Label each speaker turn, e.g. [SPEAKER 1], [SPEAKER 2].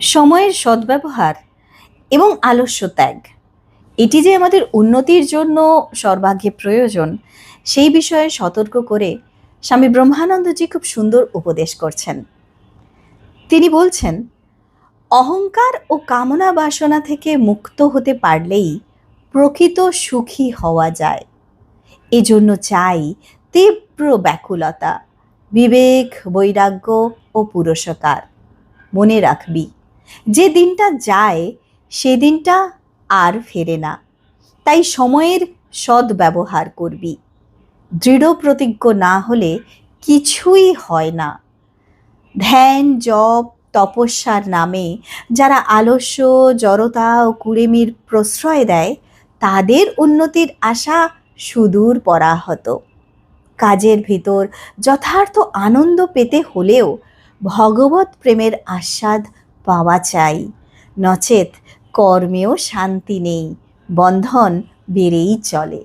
[SPEAKER 1] সময়ের সদ্ব্যবহার এবং আলস্য ত্যাগ। এটি যে আমাদের উন্নতির জন্য সর্বাগ্যে প্রয়োজন, সেই বিষয়ে সতর্ক করে স্বামী ব্রহ্মানন্দজি খুব সুন্দর উপদেশ করছেন। তিনি বলছেন, অহংকার ও কামনা বাসনা থেকে মুক্ত হতে পারলেই প্রকৃত সুখী হওয়া যায়। এজন্য চাই তীব্র ব্যাকুলতা, বিবেক, বৈরাগ্য ও পুরস্কার। মনে রাখবি। যে দিনটা যায়, সে দিনটা আর ফেরে না। তাই সময়ের সদ্ব্যবহার করবি। দৃঢ় প্রতিজ্ঞ না হলে কিছুই হয় না। ধ্যান, জপ, তপস্যার নামে যারা আলস্য, জড়তা ও কুড়েমির প্রশ্রয় দেয়, তাদের উন্নতির আশা সুদূর পরাহত। কাজের ভিতর যথার্থ আনন্দ পেতে হলেও ভগবত প্রেমের আস্বাদ পাওয়া চাই। নচেত কর্মেও শান্তি নেই। বন্ধন বেড়েই চলে।